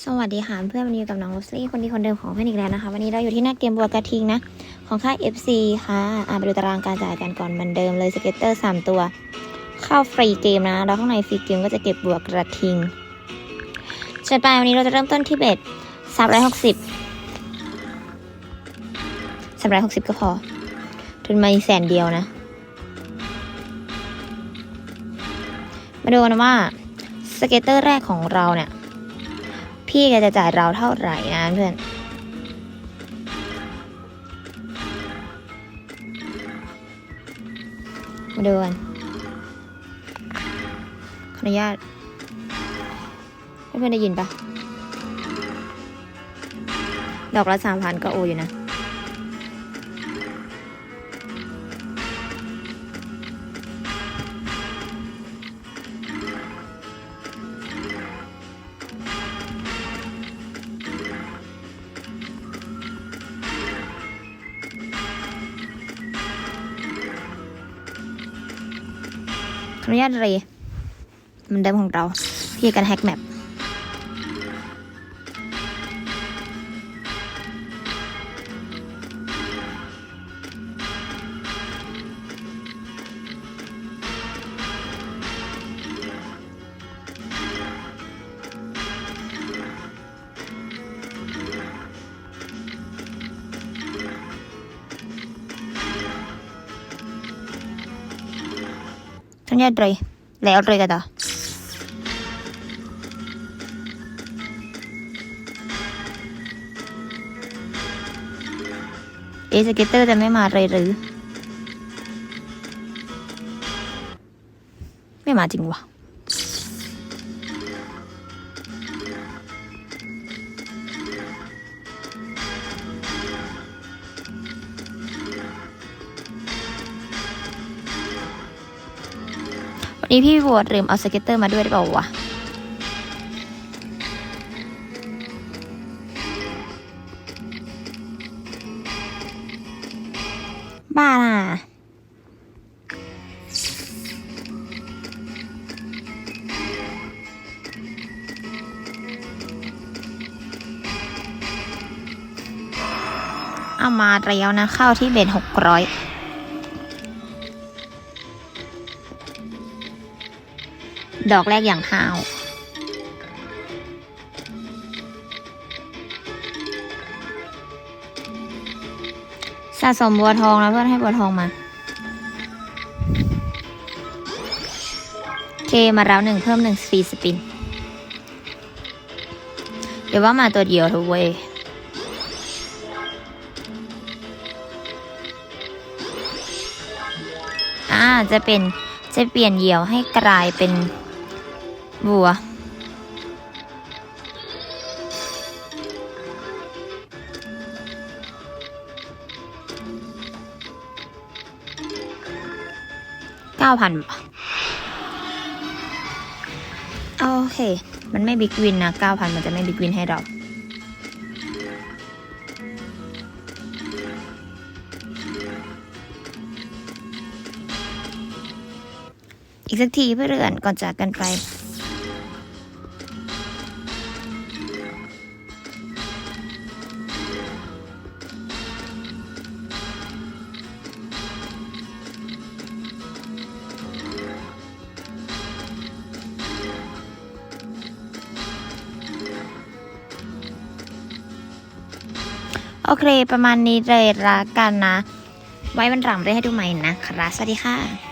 สวัสดีค่ะเพื่อนวันนี้อยู่กับน้องโรสลี่คนดีคนเดิมของเพื่อนอีกแล้วนะคะ วันนี้เราอยู่ที่หน้าเกมบัวกระทิงนะ ของค่าย FC ค่ะอ่าไปดูตารางการจ่ายกันก่อนเหมือนเดิมเลยสเก็ตเตอร์ 3 ตัว เข้าฟรีเกมนะ แล้วข้างในฟรีเกมก็จะเก็บบัวกระทิงจัดไปวันนี้เราจะเริ่มต้นที่เบ็ด360 360ก็พอ ทุนมาอีแสนเดียวนะ มาดูกันว่าสเก็ตเตอร์แรกของเราเนี่ย พี่แกจะจ่ายเราเท่าไหร่นะเพื่อนมาดูกันขออนุญาตเพื่อนได้ยินปะดอกละสามพันก็โออยู่นะ ขออนุญาตเรย์มันเดิมของเราพี่กันแฮกแมป ขออนุญาตเรย์แล้วเรย์กันต่อเม่มาเลยหรือไม่มาจริงวะวันนี้พี่บัวลืมเอาสเก็ตเตอร์มาด้วยหรือเปล่าวะบ้าน่ะเอามาแล้วนะ เข้าที่เบ็ดหกร้อย ดอกแรกอย่างห้าวสะสมบัวทองนะเพื่อนให้บัวทองมา เคมาแล้วหนึ่งเพิ่มหนึ่งฟรีสปิน เดี๋ยวว่ามาตัวเดียวเถอะเว้ยอ่าจะเป็นจะเปลี่ยนเหยี่ยวให้กลายเป็น บัว เก้าพันโอเค มันไม่บิ๊กวินนะเก้าพันมันจะไม่บิ๊กวินให้เราอีกสักทีเพื่อเรือนก่อนจากกันไป โอเค ประมาณนี้เลยละกันนะ ไว้วันหลังได้ให้ดูใหม่นะครับสวัสดีค่ะ